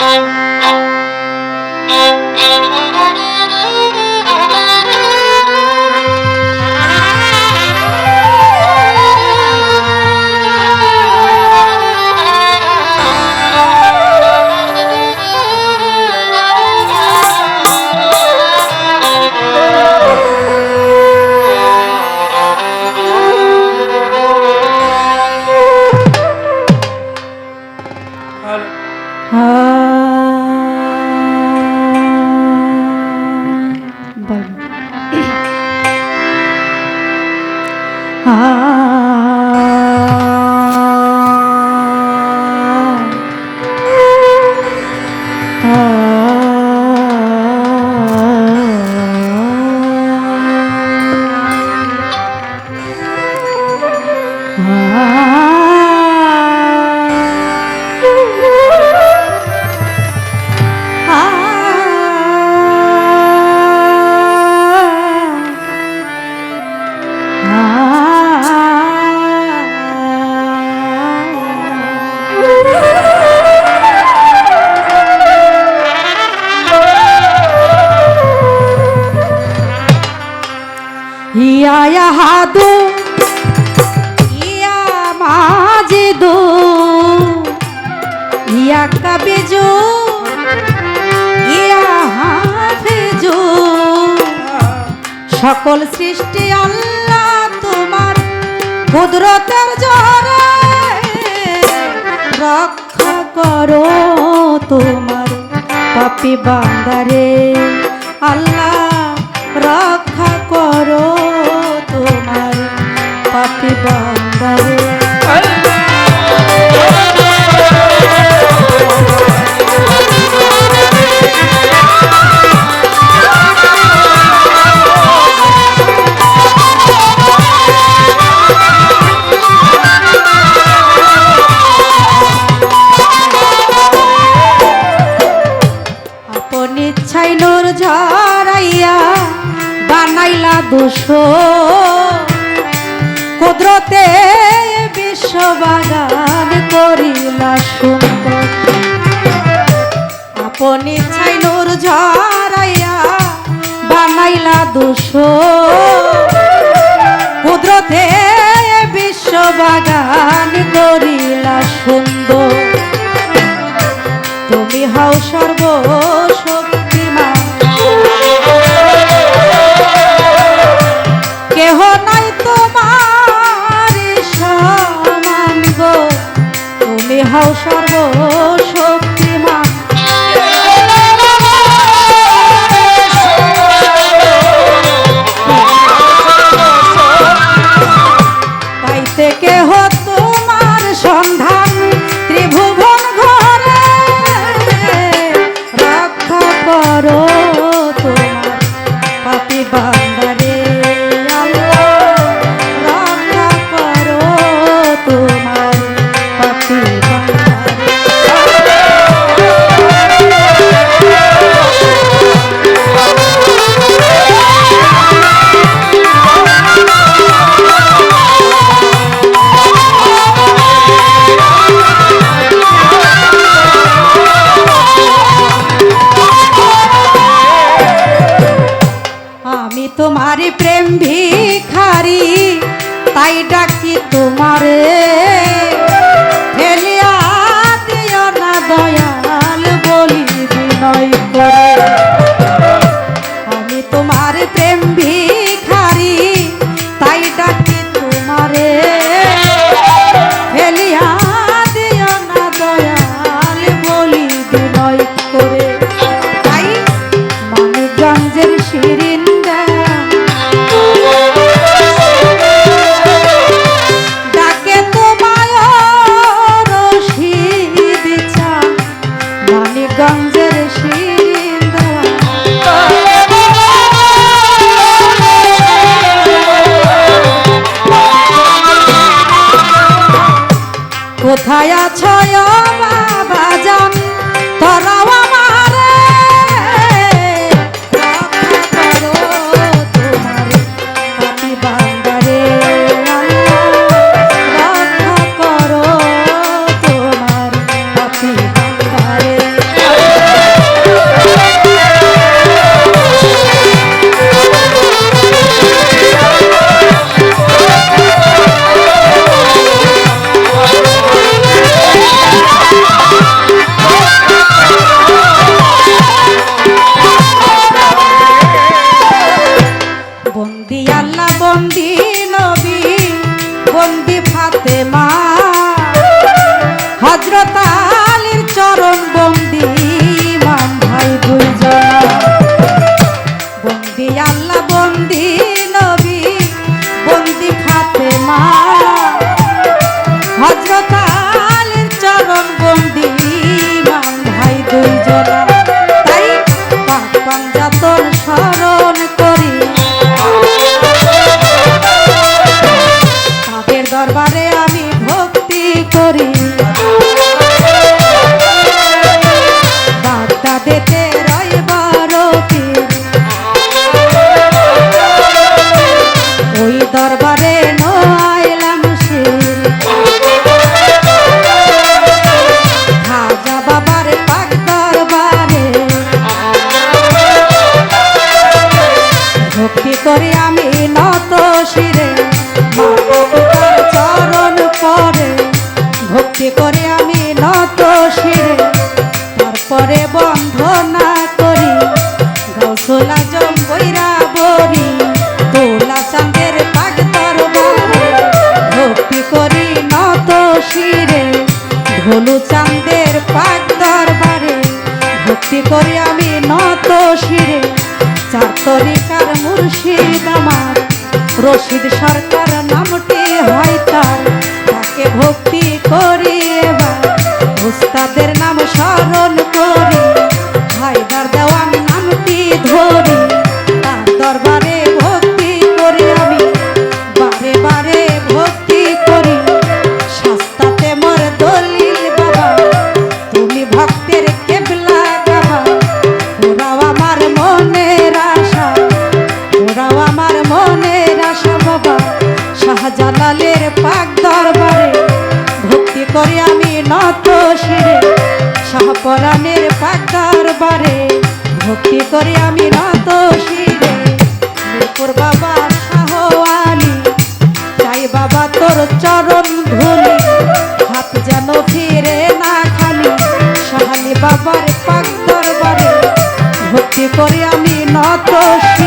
Thank you. হাদু ইয়া মাঝে দু, ইয়া কাবিজু ইয়া হাফিজু সকল সৃষ্টি আল্লাহ তোমার কুদরতের জরে রক্ষা করো তোমার পাপি বান্দারে। আল্লাহ, রক্ষা করো দুশো। কুদরতে বিশ্ব বাগান করিলা সুন্দর। আপন ইচ্ছাই নূর ঝরাইয়া বানাইলা দুশো। কুদরতে বিশ্ব বাগান করিলা সুন্দর। তুমি হও সর্বশক্তিমান তুমি হও ও বাবা জান। তোরাও ঢোলু চাঁদের পাগ দরবারে, ভক্তি করি আমি নত শিরে। চার তরিকার মুর্শিদ আমার, রশিদ সরকার নামটি হয় তার। তাকে ভক্তি করি এবার, উস্তাদের নাম স্মরণ করি। হায়দার দেওয়ান নামটি ধরি। করি আমি নত শিরে শাহপরাণের পাক দরবারে ভক্তি করি আমি নত শিরে মিরপুর বাবা শাহ আলী চাই বাবা তোর চরণ ধুলি, হাত যেন ফিরে না খালি, সাহালি বাবার পাক দরবারে, ভক্তি করি আমি নত শিরে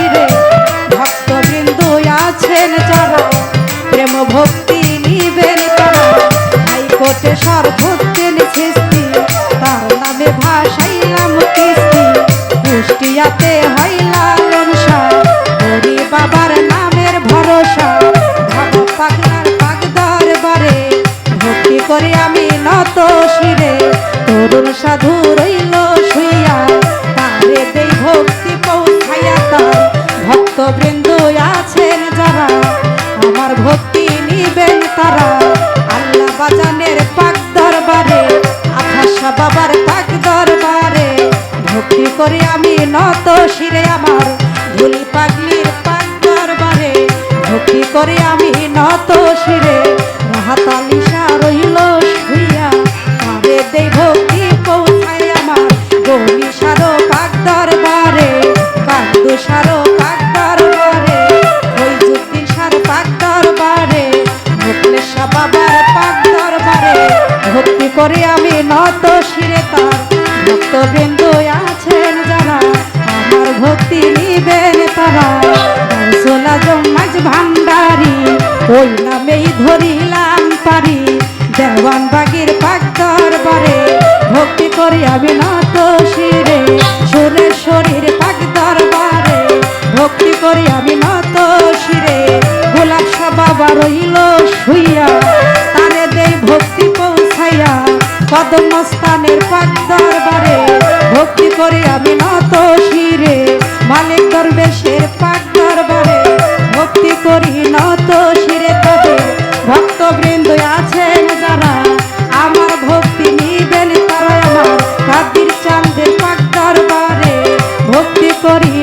করে আমি নত শিরে রাহাত আলিশা রইল শুইয়া। তারে দেই ভক্তি পৌঁছায় আমার? গৌরী সারো পাক দরবারে কান্দু সারো পাক দরবারে ফৈজুদ্দিন সার পাক দরবারে, মুকলেশা বাবার পাক দরবারে। ভক্তি করে আমি নত শিরে তার, ভক্তবৃন্দ আছেন ওই নামেই ধরিলাম পারি। দেওয়ান বাগির পাক দরবারে ভক্তি করি আমি নত শিরে সুরেশ্বরীর পাক দরবারে ভক্তি করি আমি নত শিরে। গোলাপ বাবা রইল শুইয়া, তারে দেই ভক্তি পৌঁছাইয়া। কদমস্থানের পাক দরবারে ভক্তি করি আমি নত শিরে। মালিক দরবেশের পাক দরবারে ভক্তি করি নত আছেন যারা? আমার ভক্তি নিবেন তারা আমার। কাদির চান্দের পাক দরবারে ভক্তি করি